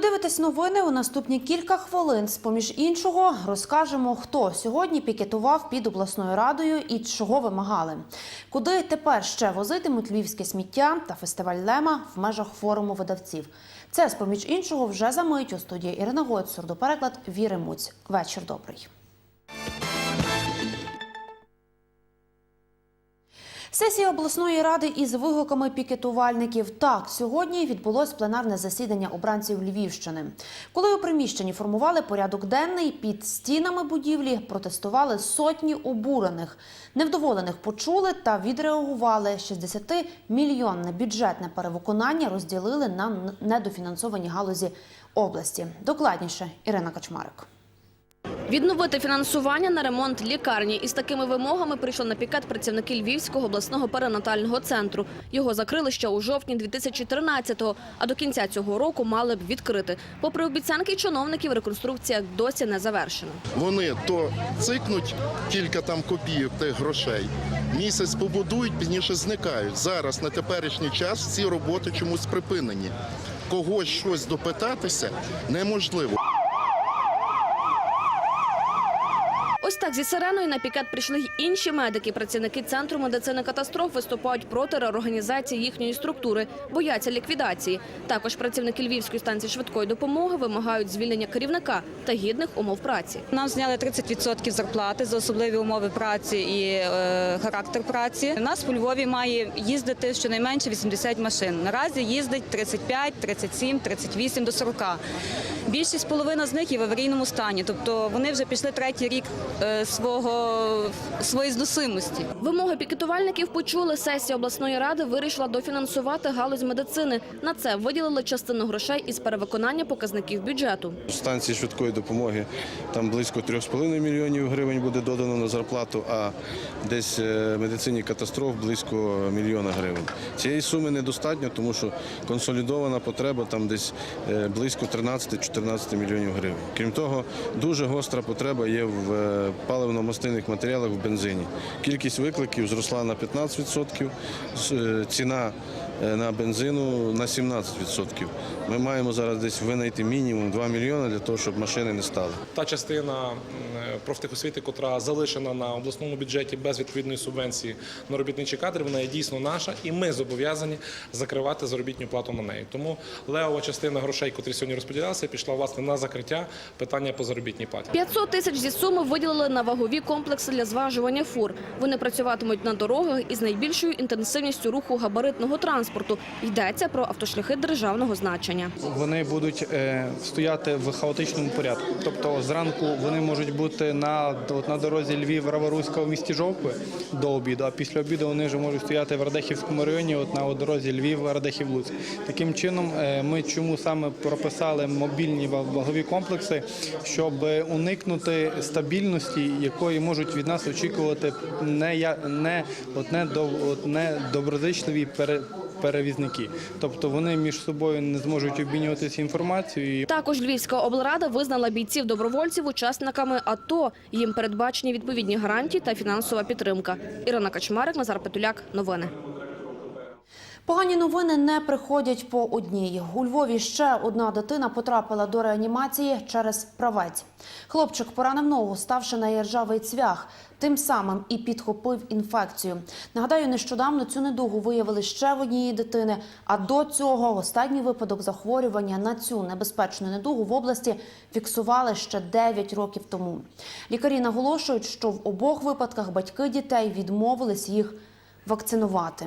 Ви новини у наступні кілька хвилин. З поміж іншого розкажемо, хто сьогодні пікетував під обласною радою і чого вимагали. Куди тепер ще возитимуть львівське сміття та фестиваль Лема в межах форуму видавців. Це з поміж іншого вже за мить у студії Ірина Гоць, До Віри Муць. Вечір добрий. Сесія обласної ради із вигуками пікетувальників. Так, сьогодні відбулось пленарне засідання обранців Львівщини. Коли у приміщенні формували порядок денний, під стінами будівлі протестували сотні обурених. Невдоволених почули та відреагували. 60-мільйонне бюджетне перевиконання розділили на недофінансовані галузі області. Докладніше Ірина Качмарик. Відновити фінансування на ремонт лікарні із такими вимогами прийшли на пікет працівники Львівського обласного перинатального центру. Його закрили ще у жовтні 2013-го, а до кінця цього року мали б відкрити. Попри обіцянки чиновників, реконструкція досі не завершена. Вони то цикнуть кілька там копійок тих грошей, місяць побудують, пізніше зникають. Зараз на теперішній час ці роботи чомусь припинені. Когось щось допитатися неможливо. Ось так зі сиреною на пікет прийшли й інші медики. Працівники центру медицини катастроф виступають проти реорганізації їхньої структури, бояться ліквідації. Також працівники Львівської станції швидкої допомоги вимагають звільнення керівника та гідних умов праці. Нам зняли 30% зарплати за особливі умови праці і е, характер праці. У нас у Львові має їздити щонайменше 80 машин. Наразі їздить 35, 37, 38 до 40. Більшість половина з них є в аварійному стані, тобто вони вже пішли третій рік свого своєї зносимості. Вимоги пікетувальників почули. Сесія обласної ради вирішила дофінансувати галузь медицини. На це виділили частину грошей із перевиконання показників бюджету. станції швидкої допомоги там близько 3,5 мільйонів гривень буде додано на зарплату, а десь е, медицині катастроф близько мільйона гривень. Цієї суми недостатньо, тому що консолідована потреба там десь е, близько 13-14 мільйонів гривень. Крім того, дуже гостра потреба є в е, паливно-мастильних матеріалах в бензині. Кількість викликів зросла на 15%, з- е, ціна на бензину на 17%. Ми маємо зараз десь винайти мінімум 2 мільйони для того, щоб машини не стали. та частина профтехосвіти, котра залишена на обласному бюджеті без відповідної субвенції на робітничі кадри, вона є дійсно наша, і ми зобов'язані закривати заробітну плату на неї. Тому левова частина грошей, котрі сьогодні розподілялися, пішла власне на закриття питання по заробітній платі. 500 тисяч зі суми виділили на вагові комплекси для зважування фур. Вони працюватимуть на дорогах із найбільшою інтенсивністю руху габаритного транспорту. Йдеться про автошляхи державного значення. Вони будуть е, стояти в хаотичному порядку. Тобто зранку вони можуть бути на, от на дорозі Львів Раворуська в місті Жовкви до обіду, а після обіду вони вже можуть стояти в Радехівському районі, от на дорозі Львів, Радехів Луцьк. Таким чином, е, ми чому саме прописали мобільні вагові комплекси, щоб уникнути стабільності, якої можуть від нас очікувати не я не от не от не доброзичливі пере. Перевізники, тобто вони між собою не зможуть обмінюватися інформацією. Також Львівська облрада визнала бійців добровольців учасниками АТО. Їм передбачені відповідні гарантії та фінансова підтримка. Ірина Качмарик, Назар Петуляк. Новини. Погані новини не приходять по одній. У Львові ще одна дитина потрапила до реанімації через правець. Хлопчик поранив ногу, ставши на іржавий цвях. Тим самим і підхопив інфекцію. Нагадаю, нещодавно цю недугу виявили ще в однієї дитини. А до цього останній випадок захворювання на цю небезпечну недугу в області фіксували ще 9 років тому. Лікарі наголошують, що в обох випадках батьки дітей відмовились їх вакцинувати.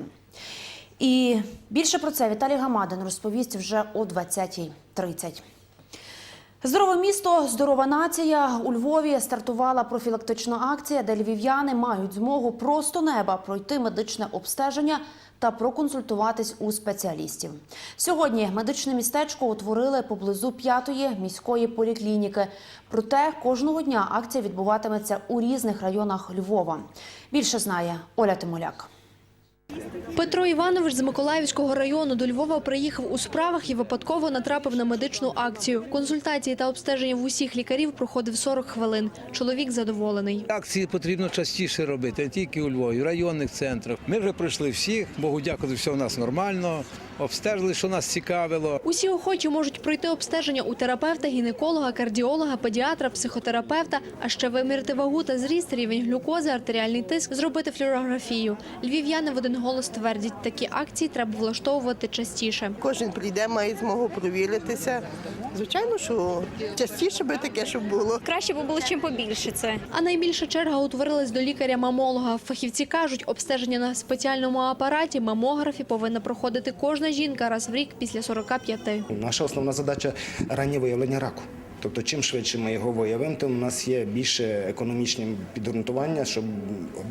І більше про це Віталій Гамадин розповість вже о 20.30. Здорове місто, здорова нація. У Львові стартувала профілактична акція, де львів'яни мають змогу просто неба пройти медичне обстеження та проконсультуватись у спеціалістів. Сьогодні медичне містечко утворили поблизу п'ятої міської поліклініки. Проте кожного дня акція відбуватиметься у різних районах Львова. Більше знає Оля Тимоляк. Петро Іванович з Миколаївського району до Львова приїхав у справах і випадково натрапив на медичну акцію. Консультації та обстеження в усіх лікарів проходив 40 хвилин. Чоловік задоволений. Акції потрібно частіше робити, не тільки у Львові, в районних центрах. Ми вже пройшли всіх, Богу дякувати, все у нас нормально. Обстежили, що нас цікавило. Усі охочі можуть пройти обстеження у терапевта, гінеколога, кардіолога, педіатра, психотерапевта, а ще виміряти вагу та зріст, рівень глюкози, артеріальний тиск, зробити флюорографію. Львів'яни в один голос твердять, такі акції треба влаштовувати частіше. Кожен прийде, має змогу провіритися. Звичайно, що частіше би таке, щоб було. Краще би було чим побільше це. А найбільша черга утворилась до лікаря-мамолога. Фахівці кажуть, обстеження на спеціальному апараті мамографі повинна проходити кожна жінка раз в рік після 45. Наша основна задача раннє виявлення раку. Тобто, чим швидше ми його виявимо, тим у нас є більше економічне підґрунтування, щоб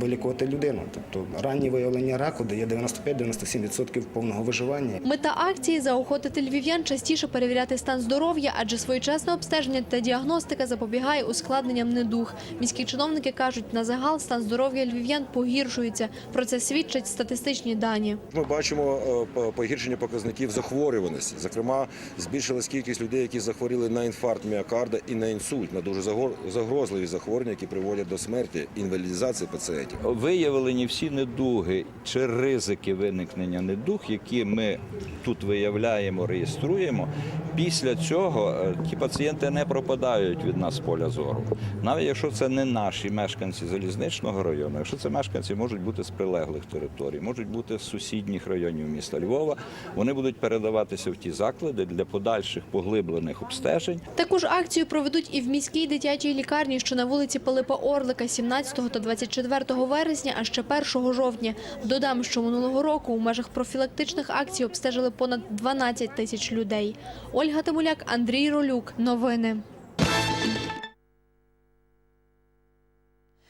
вилікувати людину. Тобто раннє виявлення раку дає 95-97% повного виживання. Мета акції заохотити львів'ян частіше перевіряти стан здоров'я, адже своєчасне обстеження та діагностика запобігає ускладненням недуг. Міські чиновники кажуть, на загал стан здоров'я львів'ян погіршується. Про це свідчать статистичні дані. Ми бачимо е, погіршення показників захворюваності. Зокрема, збільшилась кількість людей, які захворіли на інфаркт міокарда і на інсульт, на дуже загрозливі захворювання, які приводять до смерті, інвалідизації пацієнтів. Виявлені всі недуги чи ризики виникнення недуг, які ми тут виявляємо, реєструємо. Після цього е, ті пацієнти не пропадають від нас з поля зору. Навіть якщо це не наші мешканці залізничного району, якщо це мешканці можуть бути з прилеглих територій, можуть бути з сусідніх районів міста Львова, вони будуть передаватися в ті заклади для подальших поглиблених обстежень. Також акцію проведуть і в міській дитячій лікарні, що на вулиці Пилипа Орлика 17 та 24 вересня, а ще 1 жовтня. Додам, що минулого року у межах профілактичних акцій обстежили понад 12 тисяч людей. Ольга Тимуляк, Андрій Ролюк. Новини.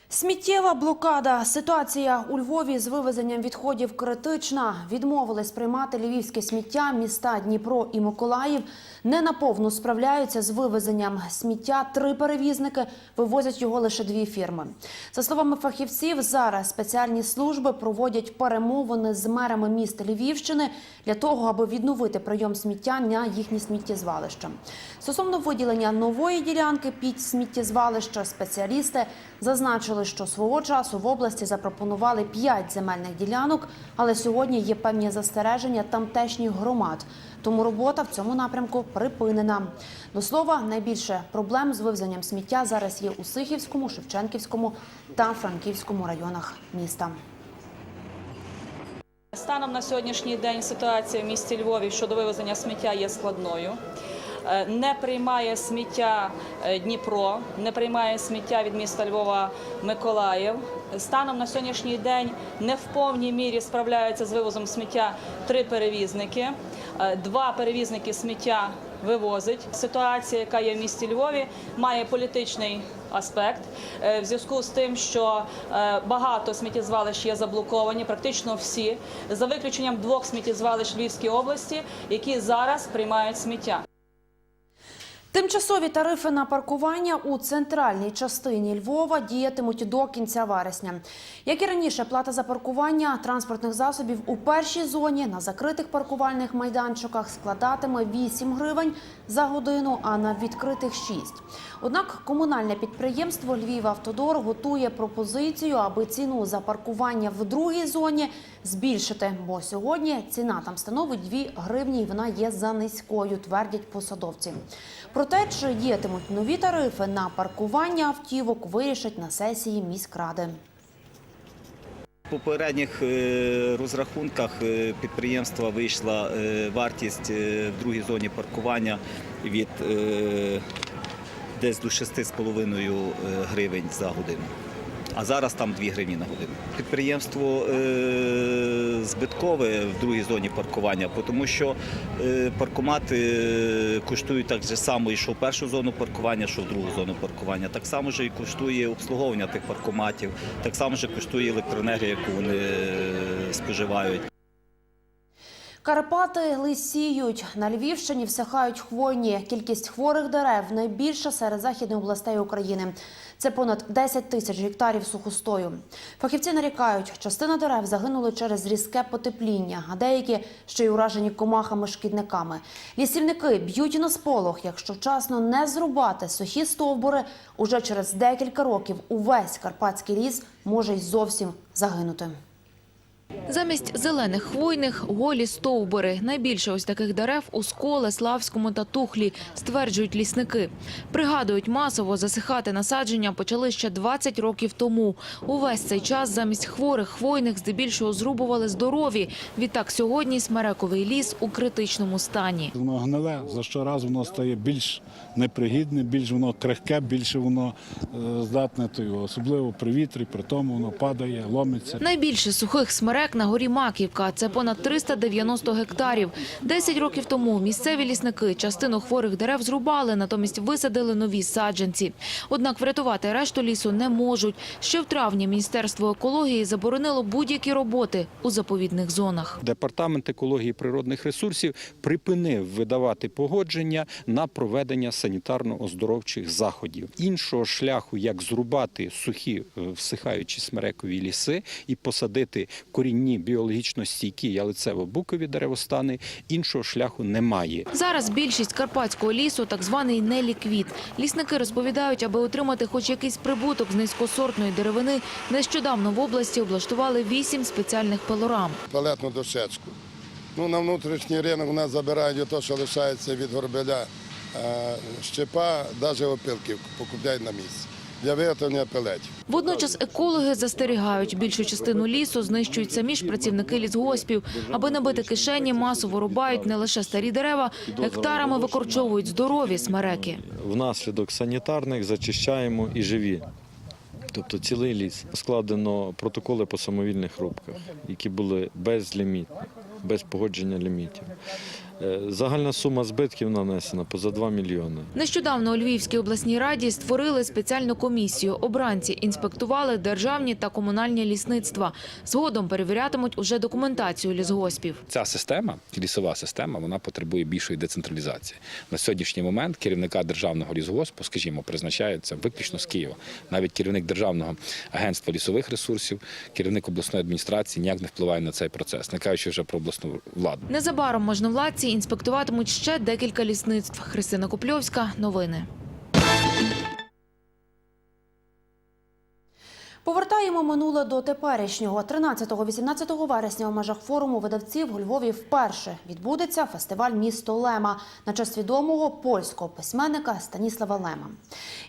Сміттєва блокада. Ситуація у Львові з вивезенням відходів критична. Відмовились приймати львівське сміття. Міста Дніпро і Миколаїв не наповну справляються з вивезенням сміття. Три перевізники вивозять його лише дві фірми. За словами фахівців, зараз спеціальні служби проводять перемовини з мерами міст Львівщини для того, аби відновити прийом сміття на їхні сміттєзвалища. Стосовно виділення нової ділянки під сміттєзвалища, спеціалісти зазначили, що свого часу в області запропонували 5 земельних ділянок, але сьогодні є певні застереження тамтешніх громад. Тому робота в цьому напрямку припинена. До слова, найбільше проблем з вивезенням сміття зараз є у Сихівському, Шевченківському та Франківському районах міста. Станом на сьогоднішній день ситуація в місті Львові щодо вивезення сміття є складною. Е, Не приймає сміття е, Дніпро, не приймає сміття від міста Львова Миколаїв. Станом на сьогоднішній день не в повній мірі справляються з вивозом сміття три перевізники. Е, Два перевізники сміття вивозить. Ситуація, яка є в місті Львові, має політичний аспект Е, в зв'язку з тим, що е, багато сміттєзвалищ є заблоковані, практично всі, за виключенням двох сміттєзвалищ Львівській області, які зараз приймають сміття. Тимчасові тарифи на паркування у центральній частині Львова діятимуть до кінця вересня. Як і раніше, плата за паркування транспортних засобів у першій зоні на закритих паркувальних майданчиках складатиме 8 гривень за годину, а на відкритих 6. Однак комунальне підприємство «Львівавтодор» готує пропозицію, аби ціну за паркування в другій зоні збільшити, бо сьогодні ціна там становить 2 гривні і вона є за низькою, твердять посадовці. Проте, чи діятимуть нові тарифи на паркування автівок, вирішать на сесії міськради. В попередніх е, розрахунках е, підприємства вийшла е, вартість в другій зоні паркування від десь до 6,5 гривень за годину. А зараз там 2 гривні на годину. Підприємство збиткове в другій зоні паркування, тому що е, паркомати е, коштують так же само, і що в першу зону паркування, що в другу зону паркування. Так само ж і коштує обслуговування тих паркоматів, так само ж коштує електроенергія, яку вони е, споживають. Карпати лисіють. На Львівщині всихають хвойні. Кількість хворих дерев найбільша серед західних областей України. Це понад 10 тисяч гектарів сухостою. Фахівці нарікають, частина дерев загинули через різке потепління, а деякі ще й уражені комахами-шкідниками. Лісівники б'ють на сполох, якщо вчасно не зрубати сухі стовбури, уже через декілька років увесь карпатський ліс може й зовсім загинути. Замість зелених хвойних – голі стовбури. Найбільше ось таких дерев у Сколе, Славському та Тухлі, стверджують лісники. Пригадують, масово засихати насадження почали ще 20 років тому. Увесь цей час замість хворих хвойних здебільшого зрубували здорові. Відтак сьогодні смерековий ліс у критичному стані. Воно гниле, за щораз воно стає більш непригідне, більш воно крихке, більше воно е, здатне то особливо при вітрі, при тому воно падає, ломиться. Найбільше сухих смерек на горі Маківка – це понад 390 гектарів. Десять років тому місцеві лісники частину хворих дерев зрубали, натомість висадили нові саджанці. Однак врятувати решту лісу не можуть. Ще в травні Міністерство екології заборонило будь-які роботи у заповідних зонах. Департамент екології природних ресурсів припинив видавати погодження на проведення санітарно-оздоровчих заходів. Іншого шляху, як зрубати сухі е, всихаючі смерекові ліси і посадити корінні біологічно стійкі ялицево-букові деревостани, іншого шляху немає. Зараз більшість карпатського лісу – так званий неліквід. Лісники розповідають, аби отримати хоч якийсь прибуток з низькосортної деревини, нещодавно в області облаштували вісім спеціальних пилорам. палетну дощечку. Ну, на внутрішній ринок у нас забирають те, що лишається від горбеля е, щепа, навіть опилки покупляють на місці для виготовлення пелетів. Водночас екологи застерігають, більшу частину лісу знищують самі ж працівники лісгоспів. Аби набити кишені, масово рубають не лише старі дерева, гектарами викорчовують здорові смереки. Внаслідок санітарних зачищаємо і живі. Тобто цілий ліс. Складено протоколи по самовільних рубках, які були безлімітні, без погодження лімітів. Е, Загальна сума збитків нанесена поза 2 мільйони. Нещодавно у Львівській обласній раді створили спеціальну комісію. Обранці інспектували державні та комунальні лісництва. Згодом перевірятимуть уже документацію лісгоспів. Ця система, лісова система, вона потребує більшої децентралізації. На сьогоднішній момент керівника державного лісгоспу, скажімо, призначається виключно з Києва. Навіть керівник державного агентства лісових ресурсів, керівник обласної адміністрації ніяк не впливає на цей процес, не кажучи вже про обласну владу. Незабаром можновладці інспектуватимуть ще декілька лісництв. Христина Купльовська. Новини. Повертаємо минуле до теперішнього. 13-18 вересня у межах форуму видавців у Львові вперше відбудеться фестиваль «Місто Лема» на честь відомого польського письменника Станіслава Лема.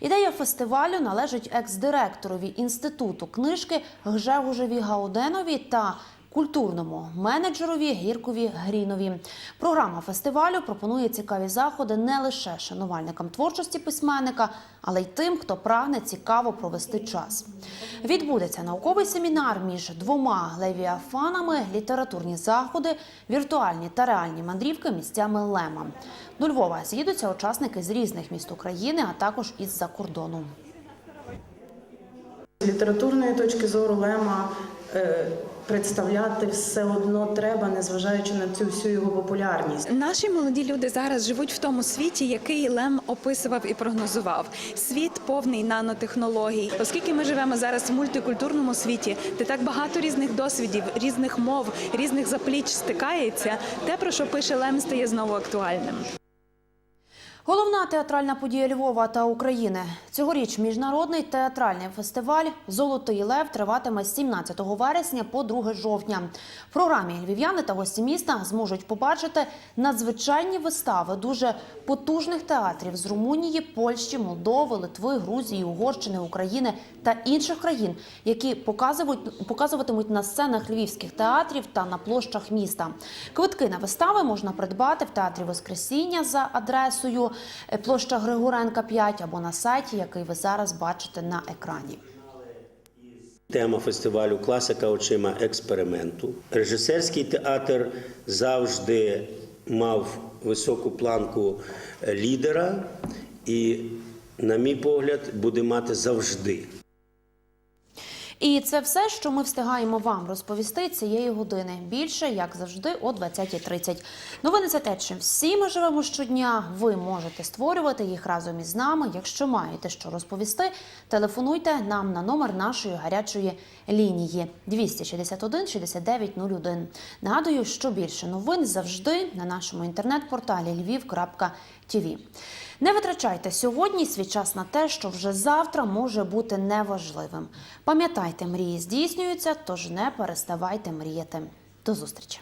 Ідея фестивалю належить екс-директорові інституту книжки Гжегужеві Гауденові та культурному менеджерові Гіркові Грінові. Програма фестивалю пропонує цікаві заходи не лише шанувальникам творчості письменника, але й тим, хто прагне цікаво провести час. Відбудеться науковий семінар між двома левіафанами, літературні заходи, віртуальні та реальні мандрівки місцями Лема. До Львова з'їдуться учасники з різних міст України, а також із-за кордону. З літературної точки зору Лема е, представляти все одно треба, незважаючи на цю всю його популярність. Наші молоді люди зараз живуть в тому світі, який Лем описував і прогнозував. Світ повний нанотехнологій. Оскільки ми живемо зараз в мультикультурному світі, де так багато різних досвідів, різних мов, різних запліч стикається, те, про що пише Лем, стає знову актуальним. Головна театральна подія Львова та України. Цьогоріч міжнародний театральний фестиваль Золотий лев триватиме з 17 вересня по 2 жовтня. В програмі львів'яни та гості міста зможуть побачити надзвичайні вистави дуже потужних театрів з Румунії, Польщі, Молдови, Литви, Грузії, Угорщини, України та інших країн, які показують, показуватимуть на сценах львівських театрів та на площах міста. Квитки на вистави можна придбати в театрі Воскресіння за адресою площа Григоренка 5 або на сайті, який ви зараз бачите на екрані. Тема фестивалю Класика очима експерименту. Режисерський театр завжди мав високу планку лідера і, на мій погляд, буде мати завжди. І це все, що ми встигаємо вам розповісти цієї години. Більше, як завжди, о 20.30. Новини це те, чим всі ми живемо щодня. Ви можете створювати їх разом із нами. Якщо маєте що розповісти, телефонуйте нам на номер нашої гарячої лінії 261 69 01. Нагадую, що більше новин завжди на нашому інтернет-порталі lviv.tv. Не витрачайте сьогодні свій час на те, що вже завтра може бути неважливим. Пам'ятайте, мрії здійснюються, тож не переставайте мріяти. До зустрічі!